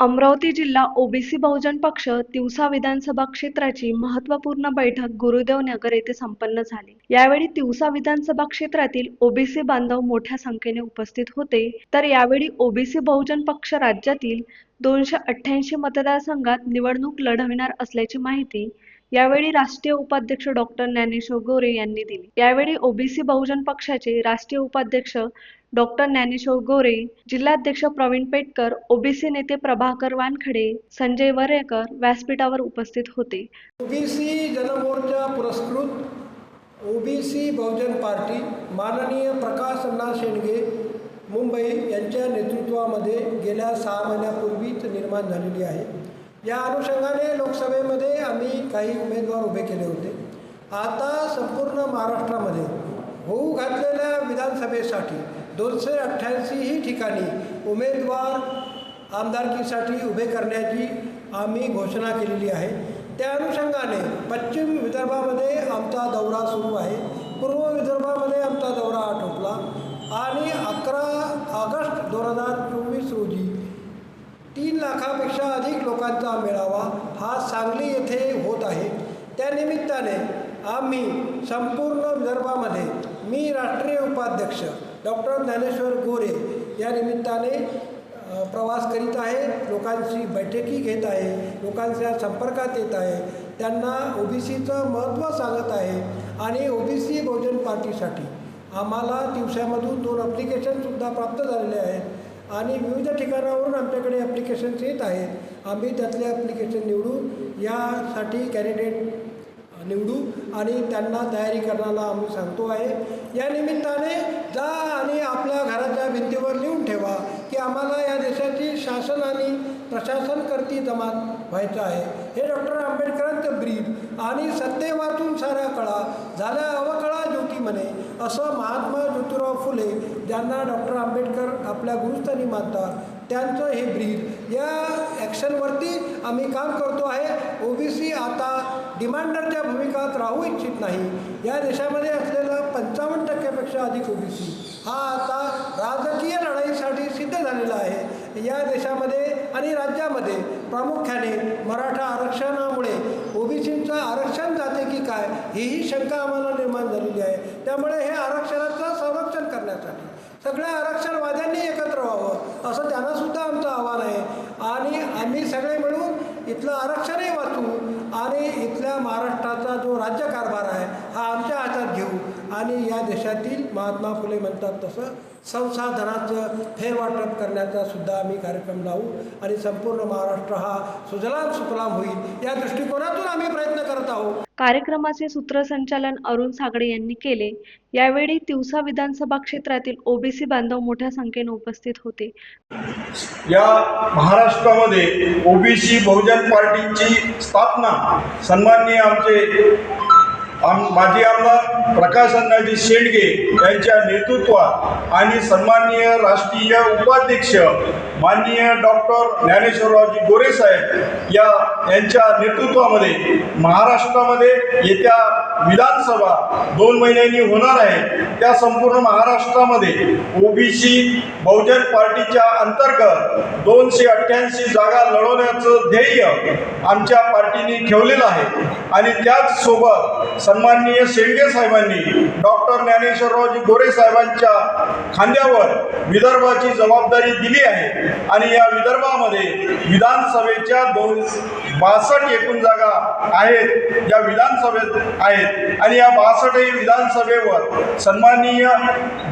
अमरावती जिल्हा ओबीसी बहुजन पक्ष तिवसा विधानसभा क्षेत्राची महत्त्वपूर्ण बैठक गुरुदेव नगर येथे संपन्न झाली. यावेळी तिवसा विधानसभा क्षेत्रातील ओबीसी बांधव मोठ्या संख्येने उपस्थित होते. तर यावेळी ओबीसी बहुजन पक्ष राज्यातील दोनशे अठ्ठ्याऐंशी मतदारसंघात निवडणूक लढविणार असल्याची माहिती यावेळी राष्ट्रीय उपाध्यक्ष डॉक्टर ज्ञानेश्वर गोरे यांनी दिली. यावेळी ओबीसी बहुजन पक्षाचे राष्ट्रीय उपाध्यक्ष डॉक्टर ज्ञानेश्वर गोरे जिल्हाध्यक्ष प्रवीण पेटकर ओबीसी नेते प्रभाकर वानखडे संजय वरेकर व्यासपीठावर उपस्थित होते. ओबीसी जनमोर्चा पुरस्कृत ओबीसी बहुजन पार्टी माननीय प्रकाश अण्णा शेंडगे मुंबई यांच्या नेतृत्वामध्ये गेल्या सहा महिन्यापूर्वीच निर्माण झालेली आहे. या अनुषंगाने लोकसभेमध्ये आम्ही काही उमेदवार उभे केले होते. आता संपूर्ण महाराष्ट्रामध्ये होऊ घातलेल्या विधानसभेसाठी दोनशे अठ्ठ्याऐंशीही ठिकाणी उमेदवार आमदारकीसाठी उभे करण्याची आम्ही घोषणा केलेली आहे. त्या अनुषंगाने पश्चिम विदर्भामध्ये आमचा दौरा सुरू आहे. पूर्व विदर्भामध्ये आमचा दौरा आटोपला आणि अकरा ऑगस्ट दोन हजार चोवीस रोजी तीन लाखापेक्षा अधिक लोकांचा मेळावा हा सांगली येथे होत आहे. त्यानिमित्ताने आम्ही संपूर्ण विदर्भामध्ये मी राष्ट्रीय उपाध्यक्ष डॉक्टर ज्ञानेश्वर गोरे या निमित्ताने प्रवास करीत आहे लोकांशी बैठकी घेत आहे लोकांच्या संपर्कात येत आहे. त्यांना ओ बी सीचं महत्त्व सांगत आहे आणि ओ बी सी बहुजन पार्टीसाठी आम्हाला दिवसामधून दोन अप्लिकेशनसुद्धा प्राप्त झालेले आहेत आणि विविध ठिकाणावरून आमच्याकडे ॲप्लिकेशन्स येत आहेत. आम्ही त्यातले ॲप्लिकेशन निवडून यासाठी कॅन्डिडेट निवडू आणि त्यांना तयारी करण्याला आम्ही सांगतो आहे. या निमित्ताने जा आणि आपल्या घराच्या भिंतीवर लिहून ठेवा की आम्हाला या देशाची शासन आणि प्रशासन करती जमात व्हायचं आहे. हे डॉक्टर आंबेडकरांचं ब्रीद आणि सत्ते वाचून साऱ्या कळा झाल्या अवकळा ज्योती म्हणे असं महात्मा ज्योतिराव फुले ज्यांना डॉक्टर आंबेडकर आपल्या गुरुस्थानी मानतात. त्यांचं हे ब्रीफ या ॲक्शनवरती आम्ही काम करतो आहे. ओबीसी आता डिमांडरच्या भूमिकात राहू इच्छित नाही. या देशामध्ये असलेला पंचावन्न टक्क्यापेक्षा अधिक ओबीसी हा आता राजकीय लढाईसाठी सिद्ध झालेला आहे. या देशामध्ये आणि राज्यामध्ये प्रामुख्याने मराठा आरक्षणामुळे ओबीसींचं आरक्षण जाते की काय हीही शंका आम्हाला निर्माण झालेली आहे. त्यामुळे हे आरक्षणाचं संरक्षण करण्यासाठी सगळ्या आरक्षण व्हावं असं त्यांनासुद्धा आमचं आव्हान आहे. आणि आम्ही सगळे मिळून इथलं आरक्षणही वाचू आणि इथल्या महाराष्ट्राचा जो राज्यकारभार आहे हा आमच्या हातात घेऊ. आणि या देशातील महात्मा फुले म्हणतात तसं संसाधनाचं फेरवाटप करण्याचा सुद्धा आम्ही कार्यक्रम लावू आणि संपूर्ण महाराष्ट्र हा सुजलाम सुफलाम होईल या दृष्टिकोनातून आम्ही प्रयत्न करत आहोत. कार्यक्रमाचे सूत्रसंचालन अरुण सागडे यांनी केले. यावेळी तिवसा विधानसभा क्षेत्रातील ओबीसी बांधव मोठ्या संख्येने उपस्थित होते. या महाराष्ट्रामध्ये ओबीसी बहुजन पार्टीची स्थापना सन्माननीय आमचे आम माजी आमदार प्रकाश अण्णाजी शेंडगे यांच्या नेतृत्वात आणि सन्माननीय राष्ट्रीय उपाध्यक्ष माननीय डॉक्टर ज्ञानेश्वररावजी गोरे साहेब या यांच्या नेतृत्वामध्ये महाराष्ट्रामध्ये येत्या विधानसभा दोन महिन्यांनी होणार आहे. त्या संपूर्ण महाराष्ट्रामध्ये ओबीसी बहुजन पार्टीच्या अंतर्गत दोनशे अठ्ठ्याऐंशी जागा लढवण्याचं ध्येय आमच्या पार्टीने ठेवलेलं आहे. आणि त्याचसोबत सन्माननीय शेंडगे साहेबांनी डॉक्टर ज्ञानेश्वररावजी गोरे साहेबांच्या खांद्यावर विदर्भाची जबाबदारी दिली आहे. आणि या विदर्भामध्ये विधानसभेच्या दोन बासष्ट एकूण जागा आहेत. या विधानसभेत आहेत. आणि या बासष्टही विधानसभेवर सन्माननीय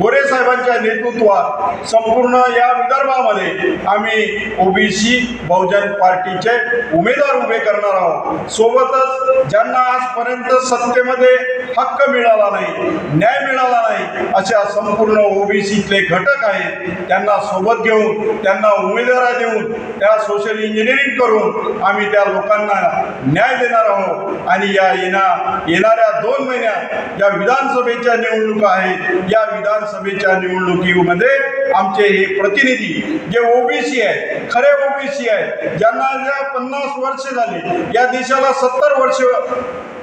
गोरे साहेबांच्या नेतृत्वात संपूर्ण या विदर्भामध्ये आम्ही ओबीसी बहुजन पार्टीचे उमेदवार उभे करणार आहोत. सोबतच ज्यांना आजपर्यंत सत्तेमध्ये हक्क मिळाला नाही न्याय मिळाला नाही अशा संपूर्ण ओबीसीतले घटक आहेत त्यांना सोबत घेऊन त्यांना उमेदवारा देऊन त्या सोशल इंजिनिअरिंग करून आम्ही त्या लोकांना न्याय देणार आहोत. आणि या येणा येणाऱ्या दोन महिन्यात या विधानसभेच्या निवडणुका आहेत या विधानसभेच्या निवडणुकीमध्ये आमचे हे प्रतिनिधी जे ओबीसी आहेत खरे ओबीसी आहेत ज्यांना ज्या पन्नास वर्ष झाले या देशाला सत्तर वर्ष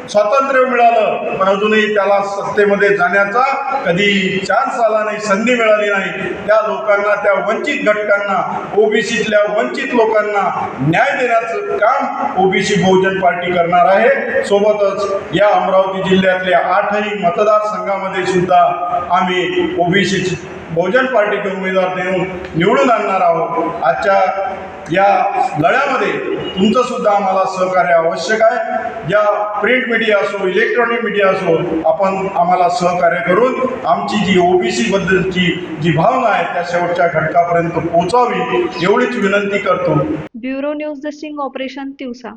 स्वातंत्र्य मिळालं पण अजूनही त्याला सत्तेमध्ये जाण्याचा कधी चान्स आला नाही संधी मिळाली नाही. त्या लोकांना त्या वंचित घटकांना ओबीसीतल्या वंचित लोकांना न्याय देण्याचं काम ओबीसी बहुजन पार्टी करणार आहे. सोबतच या अमरावती जिल्ह्यातल्या आठही मतदारसंघामध्ये सुद्धा आम्ही ओबीसी बहुजन पार्टीचे उमेदवार देऊन निवडून आणणार आहोत. आजच्या या लढ्यामध्ये तुमचं सुद्धा आम्हाला सहकार्य आवश्यक आहे. या प्रिंट मीडिया असो इलेक्ट्रॉनिक मीडिया असो आपण आम्हाला सहकार्य करून आमची जी ओबीसी बद्दलची जी भावना आहे त्या शेवटच्या घटकापर्यंत पोहोचावी एवढीच विनंती करतो. Bureau news the sting operation दिवसा